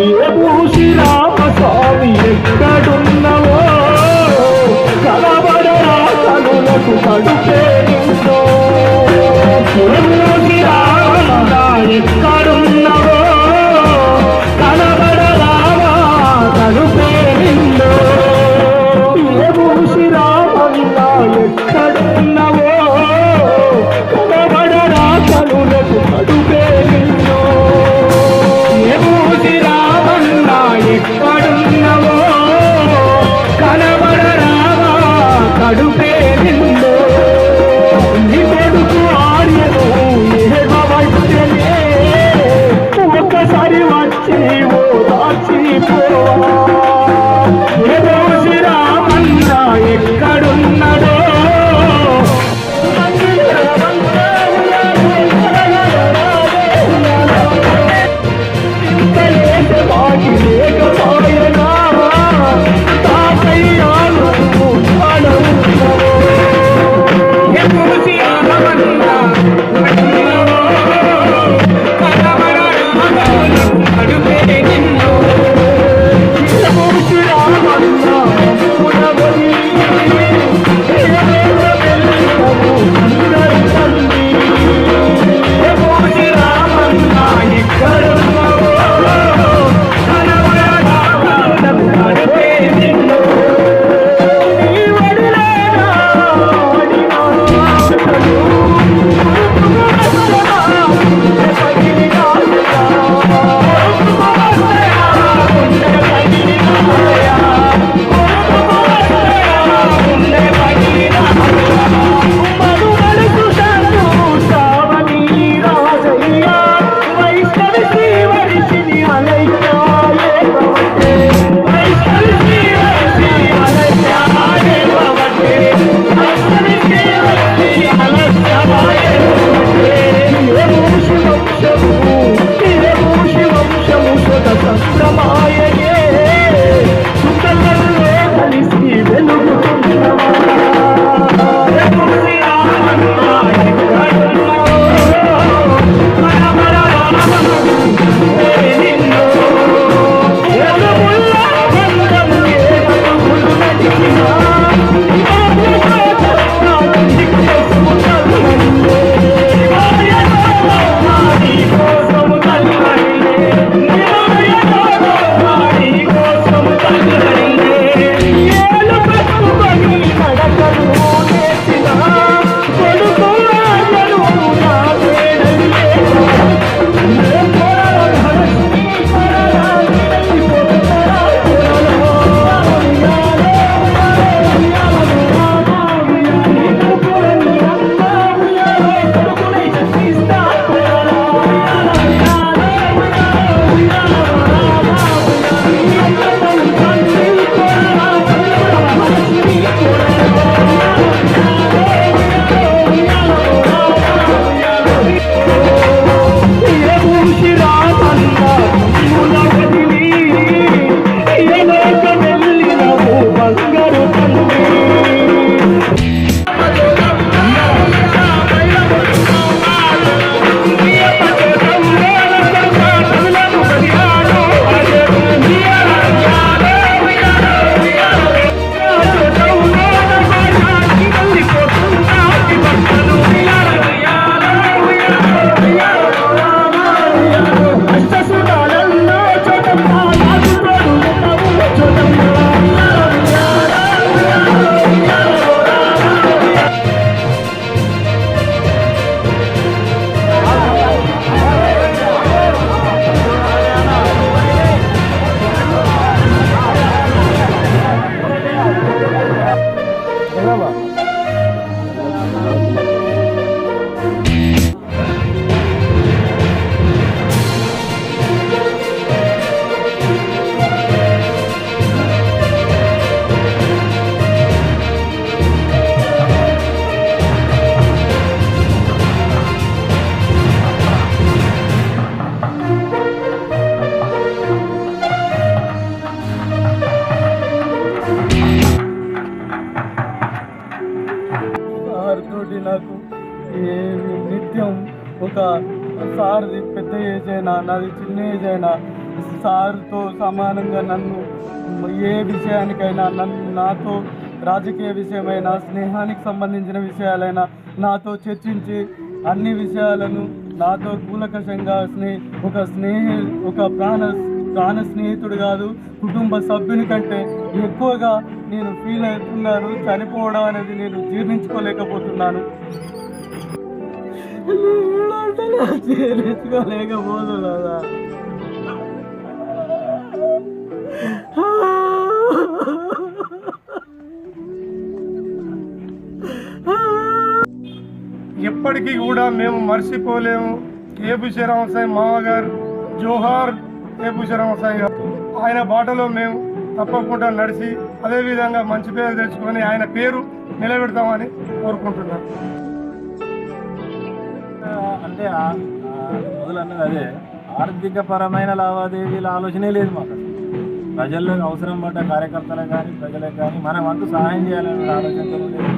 ఏమో శ్రీరామస్వామి ఎక్కడున్నవో? కలబడరా కనులకు కడుపే ఎక్కడు అయినా నాది చిన్న ఏజ్ అయినా సార్తో సమానంగా నన్ను ఏ విషయానికైనా నన్ను నాతో రాజకీయ విషయమైనా స్నేహానికి సంబంధించిన విషయాలైనా నాతో చర్చించి అన్ని విషయాలను నాతో కూలకషంగా స్నే ఒక స్నేహ ఒక ప్రాణ ప్రాణ స్నేహితుడు కాదు కుటుంబ సభ్యుని కంటే ఎక్కువగా నేను ఫీల్ అవుతున్నాను చనిపోవడం అనేది నేను జీర్ణించుకోలేకపోతున్నాను. జీర్ణించుకోలేకపోతున్నానా ఎప్పటికీ కూడా మేము మర్చిపోలేము. కేబుష సాయి మామగారు జోహార్ కేబుష సాయి గారు. ఆయన బాటలో మేము తప్పకుండా నడిచి అదేవిధంగా మంచి పేరు తెచ్చుకొని ఆయన పేరు నిలబెడతామని కోరుకుంటున్నాను. అంటే మొదలన్నది అదే. ఆర్థిక పరమైన లావాదేవీల ఆలోచనే లేదు మాకు ప్రజల్లో అవసరం పడ్డ కార్యకర్తలకు కానీ ప్రజలకు కానీ మన వంతు సహాయం చేయాలనే ఆలోచనతో ఉండేది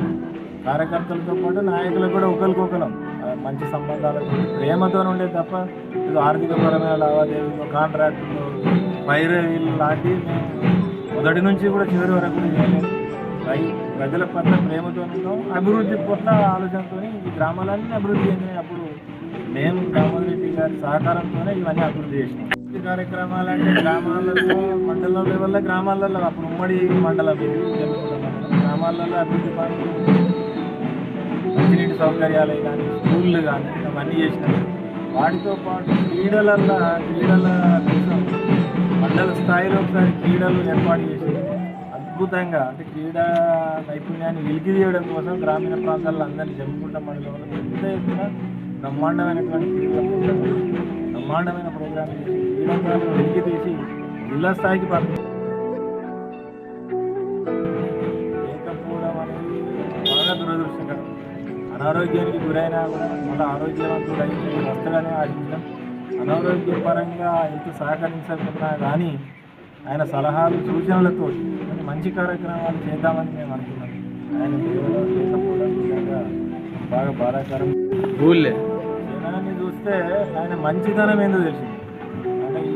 కార్యకర్తలతో పాటు నాయకులకు కూడా ఒకరికొకరం మంచి సంబంధాలతో ప్రేమతో ఉండేది తప్ప ఇది ఆర్థిక పరమైన లావాదేవీలు కాంట్రాక్టులు పైరవీలు లాంటివి మొదటి నుంచి కూడా చివరి వరకు చేయలేదు. ప్రజల పట్ల ప్రేమతో అభివృద్ధి పట్ల ఆలోచనతో ఈ గ్రామాలన్నీ అభివృద్ధి చెందినాయి. అప్పుడు మేము దామోదర్ గారి సహకారంతోనే ఇవన్నీ అభివృద్ధి చేసినాం. కార్యక్రమాలు అంటే గ్రామాలలో మండలం లెవెల్లో గ్రామాలలో అప్పుడు ఉమ్మడి మండలం గ్రామాలలో అభివృద్ధి పనులు మంచినీటి సౌకర్యాలు కానీ స్కూళ్ళు కానీ అవన్నీ చేసినాం. వాటితో పాటు క్రీడలల్లో క్రీడల కోసం మండల స్థాయిలో ఒకసారి క్రీడలు ఏర్పాటు చేసి అద్భుతంగా అంటే క్రీడా నైపుణ్యాన్ని వెలికి తీయడం కోసం గ్రామీణ ప్రాంతాల్లో అందరినీ జమ్ముకుంట మండలంలో పెద్ద ఎత్తున బ్రహ్మాండమైనటువంటి బ్రహ్మాండమైన ప్రోగ్రాం చేసి వెలికి తీసి జిల్లా స్థాయికి పంపి లేకపోవడం అనేది బాగా దురదృష్టకరం. అనారోగ్యానికి గురైనా కూడా మళ్ళీ ఆరోగ్యవంతుడు అయితే వస్తాడని ఆశించడం అనారోగ్య పరంగా ఎంత సహకరించకున్నా కానీ ఆయన సలహాలు సూచనలతో మంచి కార్యక్రమాలు చేద్దామని మేము అనుకున్నాం. ఆయన లేకపోవడం బాగా బాధాకరం. ఊళ్ళే. చూస్తే ఆయన మంచితనం ఏందో తెలిసింది అంటే ఈ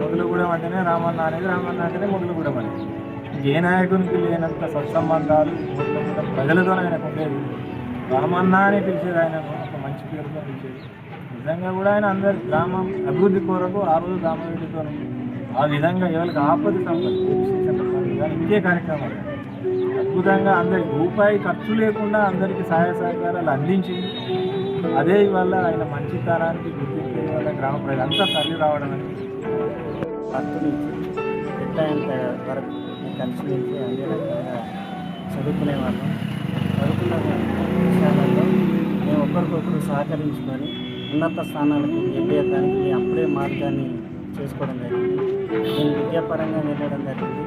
మొదలుగూడెం అంటేనే రామన్న అనేది రామన్న అంటేనే మొదలుగూడెం అనేది ఏ నాయకునికి లేనంత సత్సంబంధాలు మొదలుగూడెం ప్రజలతో ఆయనకు ఉండేది రామన్న అని పిలిచేది ఆయన ఒక మంచి పేరుతో పిలిచేది. నిజంగా కూడా ఆయన అందరి గ్రామం అభివృద్ధి కొరకు ఆ రోజు రామారెడ్డితో ఆ విధంగా ఎవరికి ఆపద సంపద ఇదే ఇంకే కార్యక్రమాలు. అద్భుతంగా అందరికి రూపాయి ఖర్చు లేకుండా అందరికీ సహాయ సహకారాలు అందించింది. అదే ఇవాళ ఆయన మంచితనానికి గుర్తింపు ఇవాళ గ్రామ ప్రజలంతా తల్లి రావడం అనేది ఫస్ట్ నుంచి వరకు కలిసి అన్ని రకాలుగా చదువుకునే వాళ్ళం. చదువుకున్న విషయాలలో మేము ఒకరికొకరు సహకరించుకొని ఉన్నత స్థానాలకు వెళ్ళేదానికి అప్పుడే మార్గాన్ని చేసుకోవడం జరిగింది. నేను విద్యాపరంగా వెళ్ళడం జరిగింది.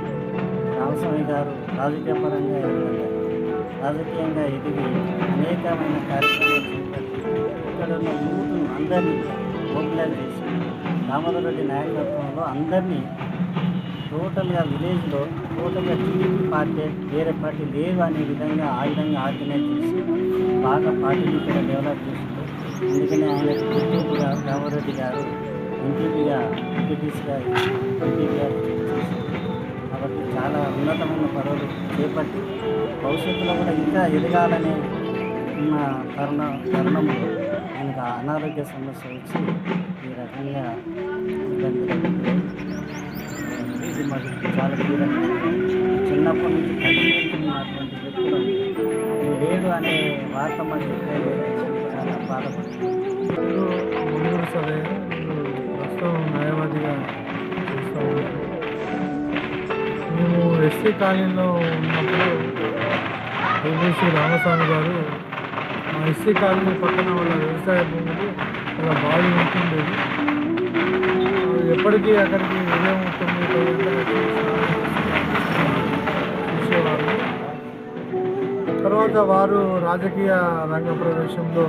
రామస్వామి గారు రాజకీయ పరంగా జరిగింది. రాజకీయంగా ఎదిగి అనేకమైన కార్యక్రమాలు అందరినీ మొబిలైజ్ చేసి దామోదర్ రెడ్డి నాయకత్వంలో అందరినీ టోటల్గా విలేజ్లో టోటల్గా టీడీపీ పార్టీ వేరే పార్టీ లేదు అనే విధంగా ఆ విధంగా ఆర్గనైజ్ చేసి బాగా పార్టీని ఇక్కడ డెవలప్ చేసింది. అందుకనే ఆయన గుర్తింపుగా రామారెడ్డి గారు ఎంపీపీగా ఎంపీటీస్గా ఎంపీపీగా కాబట్టి చాలా ఉన్నతమైన పదవులు చేపట్టి భవిష్యత్తులో కూడా ఇంకా ఎదగాలనే ఉన్న తరుణ తరుణంలో ఆయనకు అనారోగ్య సమస్య వచ్చి ఈ రకంగా ఇబ్బంది ఇది మాకు చాలా దూరంగా చిన్నప్పటి నుంచి కలిసినటువంటి వ్యక్తులు లేడు అనే వార్త మాకు ఎప్పుడైతే చాలా బాధపడుతుంది. ముందు సరే ప్రస్తుతం న్యాయవాదిగా చేస్తూ మేము ఎస్సీ కాలనీలో ఉన్నప్పుడు ఏబీసీ రామస్వామి గారు ఎస్సీ కాలనీ పక్కన వాళ్ళ వ్యవసాయ భూములు వాళ్ళ బావి ఉంటుండేది. ఎప్పటికీ అక్కడికి ఉదయం తొమ్మిది చూసేవాళ్ళు. చూసేవారు తర్వాత వారు రాజకీయ రంగ ప్రవేశంలో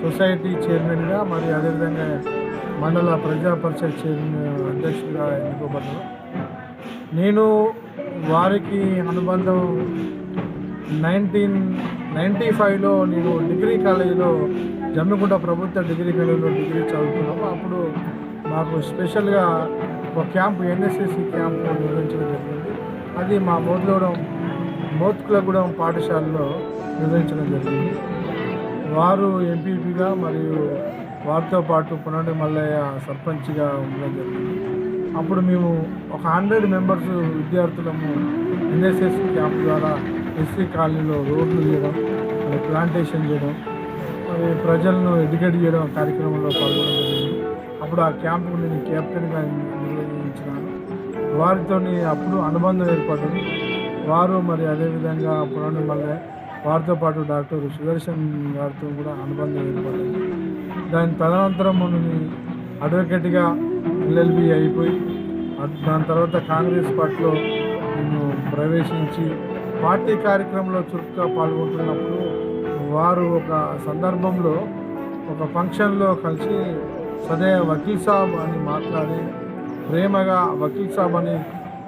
సొసైటీ చైర్మన్గా మరి అదేవిధంగా మండల ప్రజా పరిషత్ చైర్మన్ అధ్యక్షుడిగా ఎన్నుకోబడ్డారు. నేను వారికి అనుబంధం నైన్టీన్ నైంటీ ఫైవ్లో నేను డిగ్రీ కాలేజీలో జమ్మికుంట ప్రభుత్వ డిగ్రీ కాలేజీలో డిగ్రీ చదువుతున్నాము అప్పుడు మాకు స్పెషల్గా ఒక క్యాంప్ ఎన్ఎస్ఎస్సి క్యాంప్ నిర్వహించడం జరిగింది. అది మా మోద్లగూడెం మోత్కులగూడెం పాఠశాలలో నిర్వహించడం జరిగింది. వారు ఎంపీపీగా మరియు వారితో పాటు పునాడి మల్లయ్య సర్పంచ్గా ఉండడం జరిగింది. అప్పుడు మేము ఒక హండ్రెడ్ మెంబర్స్ విద్యార్థులము ఎన్ఎస్ఎస్ క్యాంప్ ద్వారా ఎస్సీ కాలనీలో రోడ్లు చేయడం మరి ప్లాంటేషన్ చేయడం మరి ప్రజలను ఎడ్యుకేట్ చేయడం కార్యక్రమంలో పాల్గొనడం జరిగింది. అప్పుడు ఆ క్యాంపు నేను కెప్టెన్గా నిర్వహించినాను. వారితో అప్పుడు అనుబంధం ఏర్పడింది వారు మరి అదేవిధంగా పురాణి వల్ల వారితో పాటు డాక్టర్ సుదర్శన్ గారితో కూడా అనుబంధం ఏర్పడింది దాని తదనంతరం నేను అడ్వకేట్గా ఎల్ఎల్బి అయిపోయి దాని తర్వాత కాంగ్రెస్ పార్టీలో నేను ప్రవేశించి పార్టీ కార్యక్రమంలో చురుకుగా పాల్గొంటున్నప్పుడు వారు ఒక సందర్భంలో ఒక ఫంక్షన్లో కలిసి సదే వకీల్ సాబ్ అని మాట్లాడి ప్రేమగా వకీల్ సాబ్ అని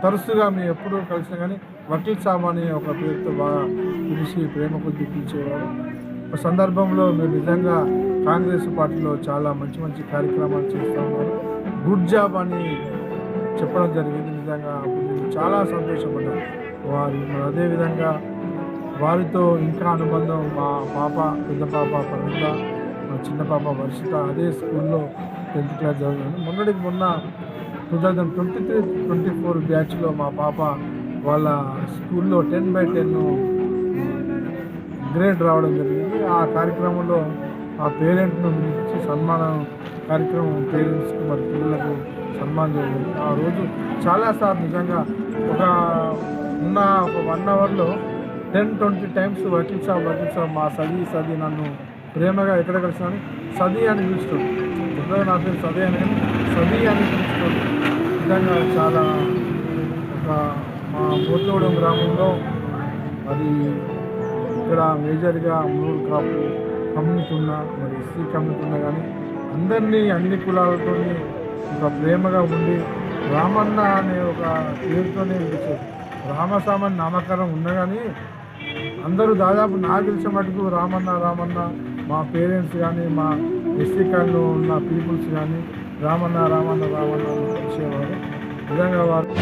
తరచుగా మేము ఎప్పుడూ కలిసినా కానీ వకీల్ సాబ్ అనే ఒక పేరుతో బాగా పిలిచి ప్రేమ కొద్ది పిలిచేవారు ఒక సందర్భంలో మీరు నిజంగా కాంగ్రెస్ పార్టీలో చాలా మంచి మంచి కార్యక్రమాలు చేస్తూ ఉన్నారు. గుడ్ జాబ్ అని చెప్పడం జరిగింది నిజంగా. చాలా సంతోషపడ్డాను. వారి మరి అదేవిధంగా వారితో ఇంకా అనుబంధం మా పాప పెద్ద పాప పరిత మా చిన్న పాప వర్షిత అదే స్కూల్లో టెన్త్ క్లాస్ చదివాను మొన్నటికి మొన్న two thousand twenty three twenty four బ్యాచ్లో మా పాప వాళ్ళ స్కూల్లో టెన్ బై టెన్ గ్రేడ్ రావడం జరిగింది. ఆ కార్యక్రమంలో ఆ పేరెంట్ను పిలిచి సన్మానం కార్యక్రమం పేరెంట్స్కి మరి పిల్లలకు సన్మానం జరిగింది. ఆ రోజు చాలాసార్లు నిజంగా ఒక ఉన్న ఒక వన్ అవర్లో టెన్ ట్వంటీ టైమ్స్ వకీల్ షాప్ వకీల్ షాప్ మా సది సది నన్ను ప్రేమగా ఎక్కడ కలిసినాను సది అని పిలుస్తుంది. ఎప్పుడో నా పేరు సది అని సది అని పిలుస్తుంది. నిజంగా చాలా ఒక మా పోతగూడెం గ్రామంలో అది ఇక్కడ మేజర్గా మూడు క్రాప్ కమ్యూనిటీ ఉన్నా మరి ఎస్సీ కమ్యూనిటీ ఉన్నా కానీ అందరినీ అన్ని కులాలతో ఒక ప్రేమగా ఉండి రామన్న అనే ఒక పేరుతోనే పిలిచేది. రామస్వామి నామకరణం ఉండగాని అందరూ దాదాపు నాకు తెలిసిన మటుకు రామన్న రామన్న మా పేరెంట్స్ కానీ మా ఎస్సీ ఉన్న పీపుల్స్ కానీ రామన్న రామన్న రామన్న వచ్చేవారు నిజంగా వారు